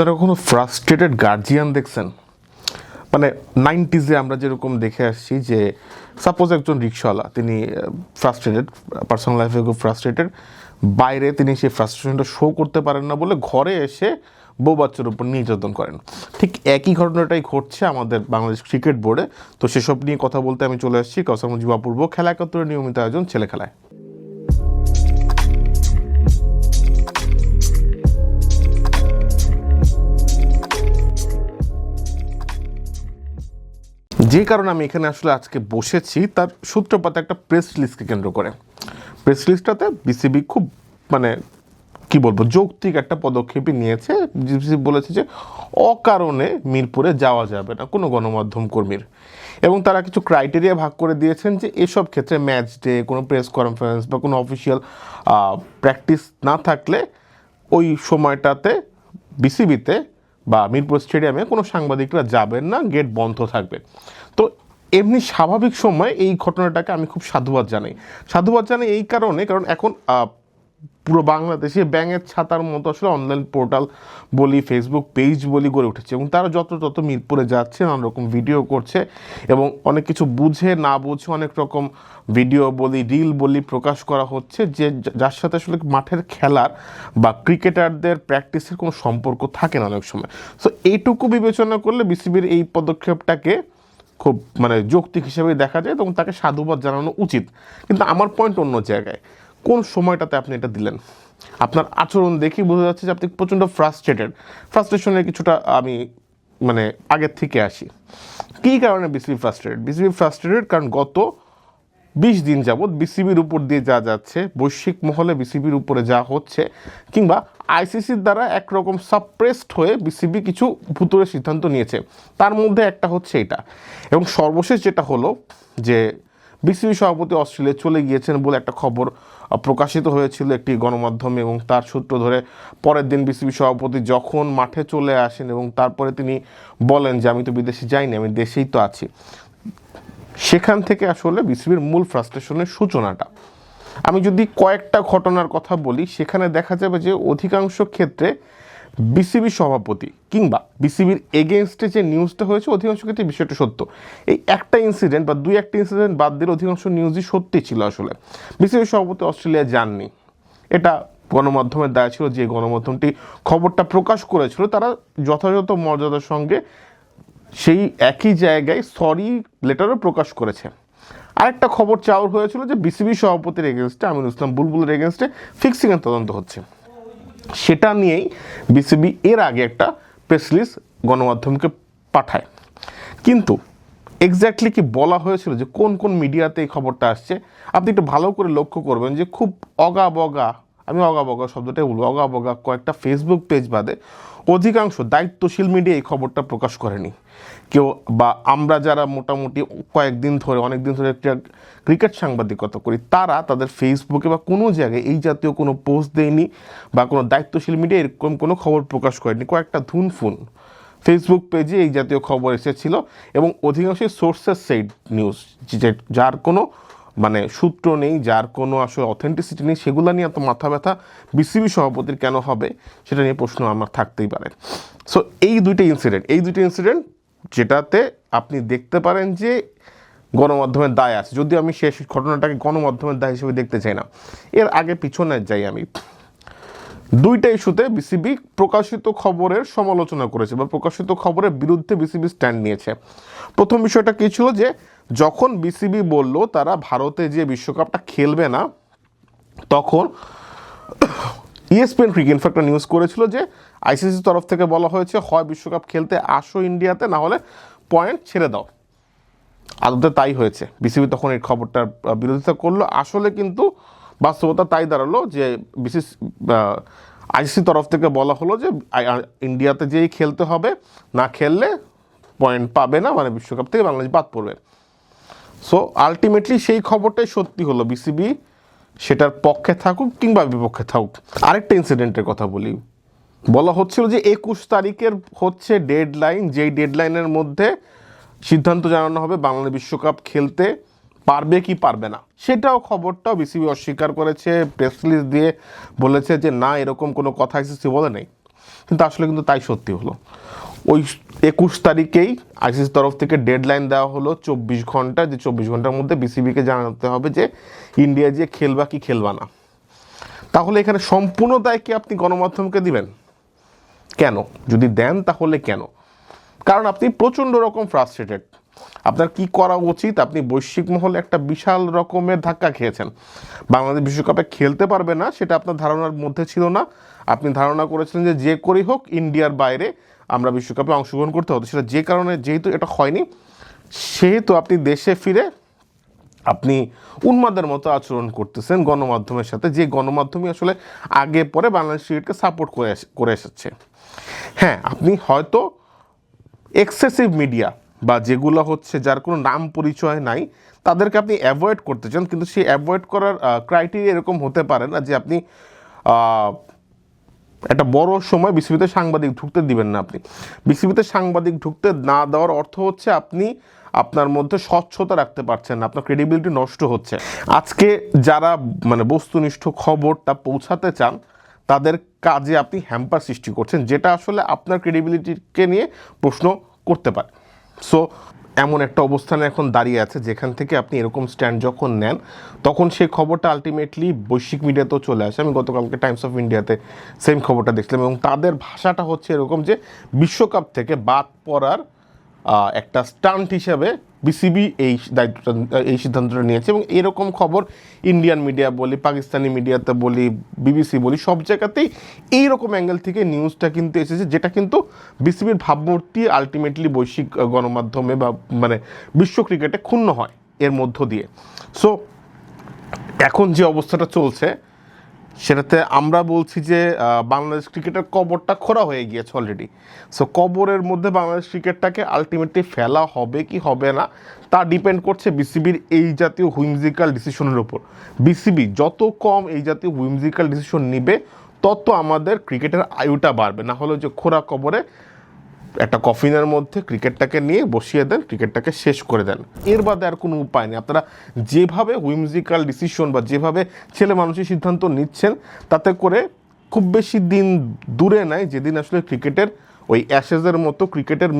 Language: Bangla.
আপনারা কখনো ফ্রাস্ট্রেটেড গার্জিয়ান দেখছেন? মানে নাইনটিজে আমরা যেরকম দেখে আসছি যে সাপোজ একজন রিক্সাওয়ালা তিনি ফ্রাস্ট্রেটেড পার্সোনাল লাইফে খুব ফ্রাস্ট্রেটেড বাইরে তিনি সেই ফ্রাস্ট্রেশনটা শো করতে পারেন না বলে ঘরে এসে বউ বাচ্চার উপর নির্যাতন করেন। ঠিক একই ঘটনাটাই ঘটছে আমাদের বাংলাদেশ ক্রিকেট বোর্ডে তো সেসব নিয়ে কথা বলতে আমি চলে আসছি। কসাম মুজিব অপূর্ব, খেলা একাত্তরের নিয়মিত আয়োজন ছেলে খেলায় যে কারণে আমি এখানে আসলে আজকে বসেছি, তার সূত্রপাত একটা প্রেস রিলিজকে কেন্দ্র করে। প্রেস রিলিজটাতে বিসিবি খুব মানে কি বলব, যৌক্তিক একটা পদক্ষেপই নিয়েছে। বলেছে যে, অকারণে মিরপুরে যাওয়া যাবে না কোনো গণমাধ্যম কর্মীর। এবং তারা কিছু ক্রাইটেরিয়া ভাগ করে দিয়েছেন যে, এসব ক্ষেত্রে ম্যাচ ডে কোনো প্রেস কনফারেন্স বা কোনো অফিসিয়াল প্র্যাকটিস না থাকলে ওই সময়টাতে বিসিবিতে বা মিরপুর স্টেডিয়ামে কোনো সাংবাদিকরা যাবেন না গেট বন্ধ থাকবে। এমনি স্বাভাবিক সময় এই ঘটনাটাকে আমি খুব সাধুবাদ জানাই। সাধুবাদ জানাই এই কারণে, কারণ এখন পুরো বাংলাদেশে ব্যাঙের ছাতার মতো আসলে অনলাইন পোর্টাল বলি, ফেসবুক পেজ বলি গড়ে উঠেছে এবং তারা যত যত মিরপুরে যাচ্ছে, নানা রকম ভিডিও করছে এবং অনেক কিছু বুঝে, না বুঝে অনেক রকম ভিডিও বলি, রিল বলি প্রকাশ করা হচ্ছে যে যার সাথে আসলে মাঠের খেলার বা ক্রিকেটারদের প্র্যাকটিসের কোনো সম্পর্ক থাকে না অনেক সময়। সো এইটুকু বিবেচনা করলে বিসিবির এই পদক্ষেপটাকে খুব মানে যৌক্তিক হিসেবে দেখা যায় এবং তাকে সাধুবাদ জানানো উচিত। কিন্তু আমার পয়েন্ট অন্য জায়গায়। কোন সময়টাতে আপনি এটা দিলেন? আপনার আচরণ দেখেই বোঝা যাচ্ছে যে আপনি প্রচণ্ড ফ্রাস্ট্রেটেড ফ্রাস্ট্রেশনের কিছুটা আমি মানে আগের থেকে আসি। কী কারণে বিসিবি ফ্রাস্ট্রেটেড বিসিবি ফ্রাস্ট্রেটেড কারণ গত বিশ দিন যাবৎ বিসিবির উপর দিয়ে যা যাচ্ছে, বৈশ্বিক মহলে বিসিবির উপরে যা হচ্ছে, কিংবা আইসিসির দ্বারা একরকম সাপ্রেসড হয়ে বিসিবি কিছু ভুতুরে সিদ্ধান্ত নিয়েছে। তার মধ্যে একটা হচ্ছে এটা। এবং সর্বশেষ যেটা হলো যে বিসিবি সভাপতি অস্ট্রেলিয়া চলে গিয়েছেন বলে একটা খবর প্রকাশিত হয়েছিল একটি গণমাধ্যমে, এবং তার সূত্র ধরে পরের দিন বিসিবি সভাপতি যখন মাঠে চলে আসেন এবং তারপরে তিনি বলেন যে, আমি তো বিদেশে যাইনি, আমি দেশেই তো আছি। সেখান থেকে আসলে বিসিবির মূল ফ্রাস্ট্রেশনের সূচনাটা। আমি যদি কয়েকটা ঘটনার কথা বলি, সেখানে দেখা যাবে যে অধিকাংশ ক্ষেত্রে বিসিবি সভাপতি কিংবা বিসিবির এগেনস্টে যে নিউজটা হয়েছে, অধিকাংশ ক্ষেত্রে বিষয়টা সত্য। এই একটা ইনসিডেন্ট বা দুই একটা ইনসিডেন্ট বাদ দিলে অধিকাংশ নিউজই সত্যি ছিল আসলে। বিসিবি সভাপতি অস্ট্রেলিয়া যাননি। এটা গণমাধ্যমের দায় ছিল যে গণমাধ্যমটি খবরটা প্রকাশ করেছিল। তারা যথাযথ মর্যাদার সঙ্গে সেই একই জায়গায় সরি লেটারও প্রকাশ করেছে। আরেকটা খবর চাউর হয়েছিল যে বিসিবি সভাপতির এগেনস্টে আমিনুল ইসলাম বুলবুলের এগেনস্টে ফিক্সিংয়ের তদন্ত হচ্ছে। সেটা নিয়েই বিসিবি এর আগে একটা প্রেস রিলিজ গণমাধ্যমকে পাঠায়। কিন্তু এক্স্যাক্টলি কি বলা হয়েছিল যে কোন কোন মিডিয়াতে এই খবরটা আসছে, আপনি একটু ভালো করে লক্ষ্য করবেন যে খুব অগা বগা আমি অগা বগা শব্দটাই বলব। অগা বগা কয়েকটা ফেসবুক পেজ বাদে অধিকাংশ দায়িত্বশীল মিডিয়া এই খবরটা প্রকাশ করেনি। কেউ বা আমরা যারা মোটামুটি কয়েকদিন ধরে অনেক দিন ধরে ক্রিকেট সাংবাদিকতা করি, তারা তাদের ফেসবুকে বা কোনো জায়গায় এই জাতীয় কোনো পোস্ট দেয়নি বা কোনো দায়িত্বশীল মিডিয়া এরকম কোনো খবর প্রকাশ করেনি। কয়েকটা ধুনফুন ফেসবুক পেজে এই জাতীয় খবর এসেছিল এবং অধিকাংশই সোর্সেস সেইড নিউজ যার কোনো মানে সূত্র নেই, যার কোনো আসলে অথেন্টিসিটি নেই, সেগুলো নিয়ে এত মাথা ব্যথা বিসিবি সভাপতির কেন হবে, সেটা নিয়ে প্রশ্ন আমার থাকতেই পারে। সো এই দুইটা ইনসিডেন্ট এই দুইটা ইনসিডেন্ট যেটাতে আপনি দেখতে পারেন যে গণমাধ্যমের দায় আছে। যদিও আমি শেষ ঘটনাটাকে গণমাধ্যমের দায় হিসেবে দেখতে চাই না। এর আগে পিছনে যাই আমি। দুইটা ইস্যুতে বিসিবি প্রকাশিত খবরের সমালোচনা করেছে বা প্রকাশিত খবরের বিরুদ্ধে বিসিবি স্ট্যান্ড নিয়েছে। প্রথম বিষয়টা কী ছিল যে যখন বিসিবি বলল তারা ভারতে যে বিশ্বকাপটা খেলবে না, তখন ইএসপিএন ক্রিক ইনফ্যাক্ট নিউজ করেছিল যে আইসিসির তরফ থেকে বলা হয়েছে, হয় বিশ্বকাপ খেলতে আসো ইন্ডিয়াতে, না হলে পয়েন্ট ছেড়ে দাও। আদতে তাই হয়েছে। বিসিবি তখন এই খবরটার বিরোধিতা করল। আসলে কিন্তু বাস্তবতা তাই দাঁড়াল যে বিসিস আইসিসি তরফ থেকে বলা হলো যে ইন্ডিয়াতে যেই খেলতে হবে, না খেললে পয়েন্ট পাবে না মানে বিশ্বকাপ থেকে বাংলাদেশ বাদ পড়বে। সো আলটিমেটলি সেই খবরটাই সত্যি হলো বিসিবি সেটার পক্ষে থাকুক কিংবা বিপক্ষে থাকুক। আরেকটা ইনসিডেন্টের কথা বলি। বলা হচ্ছিল যে একুশ তারিখের হচ্ছে ডেড লাইন যেই ডেড লাইনের মধ্যে সিদ্ধান্ত জানানো হবে বাংলাদেশ বিশ্বকাপ খেলতে পারবে কি পারবে না। সেটাও খবরটাও বিসিবি অস্বীকার করেছে প্রেস রিলিজ দিয়ে বলেছে যে না, এরকম কোনো কথা আইসিসি বলে নেই। কিন্তু আসলে কিন্তু তাই সত্যি হলো। ওই একুশ তারিখেই আইসিসির তরফ থেকে ডেডলাইন দেওয়া হলো চব্বিশ ঘণ্টা। যে চব্বিশ ঘণ্টার মধ্যে বিসিবিকে জানাতে হবে যে ইন্ডিয়া যে খেলবা কি খেলবা না। তাহলে এখানে সম্পূর্ণ দায় কি আপনি গণমাধ্যমকে দিবেন? কেন? যদি দেন তাহলে কেন? কারণ আপনি প্রচণ্ড রকম ফ্রাস্ট্রেটেড আপনার কি করা উচিত? আপনি বৈশ্বিক মহলে একটা বিশাল রকমের ধাক্কা খেয়েছেন। বাংলাদেশ বিশ্বকাপে খেলতে পারবে না, সেটা আপনার ধারণার মধ্যে ছিল না। আপনি ধারণা করেছিলেন যে যে করেই হোক, ইন্ডিয়ার বাইরে আমরা বিশ্বকাপে অংশগ্রহণ করতে হতো সেটা যে কারণে যেহেতু এটা হয়নি, সেহেতু আপনি দেশে ফিরে আপনি উন্মাদের মতো আচরণ করতেছেন গণমাধ্যমের সাথে, যে গণমাধ্যমই আসলে আগে পরে বাংলাদেশ ক্রিকেটকে সাপোর্ট করে করে এসেছে। হ্যাঁ আপনি হয়তো এক্সেসিভ মিডিয়া বা যেগুলো হচ্ছে যার কোনো নাম পরিচয় নাই, তাদেরকে আপনি অ্যাভয়েড করতে চান, কিন্তু সেই অ্যাভয়েড করার ক্রাইটেরিয়া এরকম হতে পারে না যে আপনি একটা বড় সময় বিসিবিতে সাংবাদিক ঢুকতে দিবেন না আপনি। বিসিবিতে সাংবাদিক ঢুকতে না দেওয়ার অর্থ হচ্ছে আপনি আপনার মধ্যে স্বচ্ছতা রাখতে পারছেন না, আপনার ক্রেডিবিলিটি নষ্ট হচ্ছে। আজকে যারা মানে বস্তুনিষ্ঠ খবরটা পৌঁছাতে চান, তাদের কাজে আপনি হ্যাম্পার সৃষ্টি করছেন, যেটা আসলে আপনার ক্রেডিবিলিটিকে নিয়ে প্রশ্ন করতে পারে। সো এমন একটা অবস্থানে এখন দাঁড়িয়ে আছে, যেখান থেকে আপনি এরকম স্ট্যান্ড যখন নেন, তখন সেই খবরটা আলটিমেটলি বৈশ্বিক মিডিয়াতেও চলে আসে। আমি গতকালকে টাইমস অফ ইন্ডিয়াতে সেম খবরটা দেখছিলাম এবং তাদের ভাষাটা হচ্ছে এরকম যে বিশ্বকাপ থেকে বাদ পড়ার একটা স্টান্ট হিসাবে বিসিবি এই দায়িত্বটা এই সিদ্ধান্তটা নিয়েছে এবং এরকম খবর ইন্ডিয়ান মিডিয়া বলি পাকিস্তানি মিডিয়াতে বলি বিবিসি বলি, সব জায়গাতেই এইরকম অ্যাঙ্গেল থেকে নিউজটা কিন্তু এসেছে, যেটা কিন্তু বিসিবির ভাবমূর্তি আলটিমেটলি বৈশ্বিক গণমাধ্যমে বা মানে বিশ্ব ক্রিকেটে ক্ষুণ্ণ হয় এর মধ্য দিয়ে। সো এখন যে অবস্থাটা চলছে সেটাতে আমরা বলছি যে বাংলাদেশ ক্রিকেটের কবরটা খোরা হয়ে গিয়েছে অলরেডি সো কবরের মধ্যে বাংলাদেশ ক্রিকেটটাকে আলটিমেটলি ফেলা হবে কি হবে না, তা ডিপেন্ড করছে বিসিবির এই জাতীয় হুইমজিক্যাল ডিসিশনের ওপর বিসিবি যত কম এই জাতীয় হুইমজিক্যাল ডিসিশন নিবে, তত আমাদের ক্রিকেটের আয়ুটা বাড়বে। না হলে যে খোরা কবরে একটা কফিনের মধ্যে ক্রিকেটটাকে নিয়ে বসিয়ে দেন, ক্রিকেটটাকে শেষ করে দেন। এর বাদে আর কোনো উপায় নেই। আপনারা যেভাবে হুইমজিক্যাল ডিসিশন বা যেভাবে ছেলে মানুষের সিদ্ধান্ত নিচ্ছেন, তাতে করে খুব বেশি দিন দূরে নাই, যেদিন আসলে ক্রিকেটের ওই অ্যাশেজের মতো, ক্রিকেটের